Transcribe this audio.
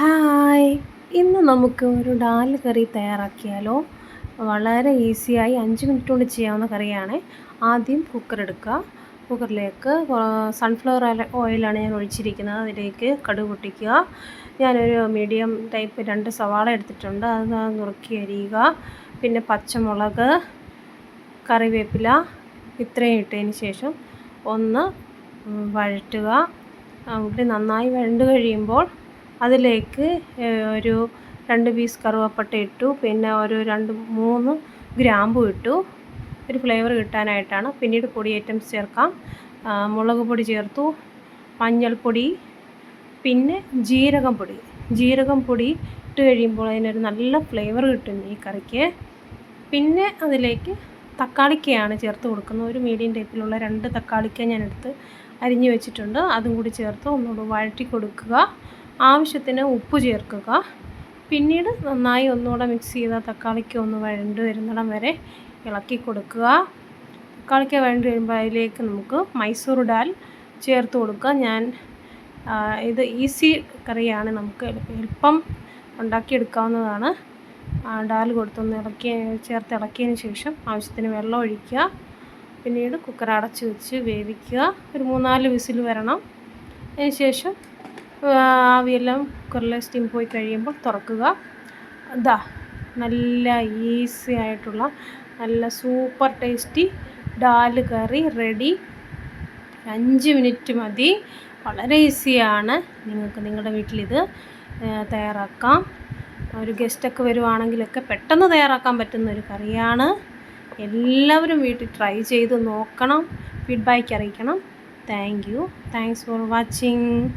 Hi. ഇന്ന് നമുക്ക് ഒരു ഡാൽ കറി തയ്യാറാക്കിയാലോ? വളരെ ഈസിയായി അഞ്ച് മിനിറ്റ് കൊണ്ട് ചെയ്യാവുന്ന കറിയാണ്. ആദ്യം കുക്കർ എടുക്കുക. കുക്കറിലേക്ക് സൺഫ്ലവർ ഓയിലാണ് ഞാൻ ഒഴിച്ചിരിക്കുന്നത്. അതിലേക്ക് കടുക് പൊട്ടിക്കുക. ഞാനൊരു മീഡിയം ടൈപ്പ് രണ്ട് സവാള എടുത്തിട്ടുണ്ട്. അത് നുറുക്കി അരിയുക. പിന്നെ പച്ചമുളക് കറിവേപ്പില ഇത്രയും ഇട്ടതിന് ശേഷം ഒന്ന് വഴറ്റുക. അവിടെ നന്നായി വഴണ്ട് കഴിയുമ്പോൾ അതിലേക്ക് ഒരു രണ്ട് പീസ് കറുവപ്പട്ട ഇട്ടു. പിന്നെ ഒരു രണ്ട് മൂന്ന് ഗ്രാമ്പു ഇട്ടു. ഒരു ഫ്ലേവർ കിട്ടാനായിട്ടാണ്. പിന്നീട് പൊടി ഐറ്റംസ് ചേർക്കാം. മുളക് പൊടി ചേർത്തു. മഞ്ഞൾപ്പൊടി. പിന്നെ ജീരകം പൊടി. ജീരകം പൊടി ഇട്ട് കഴിയുമ്പോൾ അതിനൊരു നല്ല ഫ്ലേവർ കിട്ടും ഈ കറിക്ക്. പിന്നെ അതിലേക്ക് തക്കാളിക്കയാണ് ചേർത്ത് കൊടുക്കുന്നത്. ഒരു മീഡിയം ടൈപ്പിലുള്ള രണ്ട് തക്കാളിക്ക ഞാൻ എടുത്ത് അരിഞ്ഞു വെച്ചിട്ടുണ്ട്. അതും കൂടി ചേർത്ത് ഒന്നുകൂടി വഴറ്റി കൊടുക്കുക. ആവശ്യത്തിന് ഉപ്പ് ചേർക്കുക. പിന്നീട് നന്നായി ഒന്നുകൂടെ മിക്സ് ചെയ്ത തക്കാളിക്ക് ഒന്ന് വഴണ്ട് വരുന്നിടം വരെ ഇളക്കി കൊടുക്കുക. തക്കാളിക്ക് വഴണ്ട് വരുമ്പോൾ അതിലേക്ക് നമുക്ക് മൈസൂർ ഡാൽ ചേർത്ത് കൊടുക്കുക. ഞാൻ ഇത് ഈസി കറിയാണ് നമുക്ക് എളുപ്പം ഉണ്ടാക്കിയെടുക്കാവുന്നതാണ്. ഡാൽ കൊടുത്തൊന്ന് ഇളക്കി ചേർത്ത് ഇളക്കിയതിന് ശേഷം ആവശ്യത്തിന് വെള്ളം ഒഴിക്കുക. പിന്നീട് കുക്കർ അടച്ച് വെച്ച് വേവിക്കുക. ഒരു മൂന്നാൽ വിസിൽ വരണം. അതിന് ശേഷം ആവിയെല്ലാം കുറേ സ്റ്റീം പോയി കഴിയുമ്പോൾ തുറക്കുക. ഇതാ നല്ല ഈസി ആയിട്ടുള്ള നല്ല super tasty dal curry ready അഞ്ച് മിനിറ്റ് മതി. വളരെ ഈസിയാണ് നിങ്ങൾക്ക് നിങ്ങളുടെ വീട്ടിലിത് തയ്യാറാക്കാം. ഒരു ഗസ്റ്റൊക്കെ വരുവാണെങ്കിലൊക്കെ പെട്ടെന്ന് തയ്യാറാക്കാൻ പറ്റുന്ന ഒരു കറിയാണ്. എല്ലാവരും വീട്ടിൽ ട്രൈ ചെയ്ത് നോക്കണം. ഫീഡ്ബാക്ക് അറിയിക്കണം. Thank you thanks for watching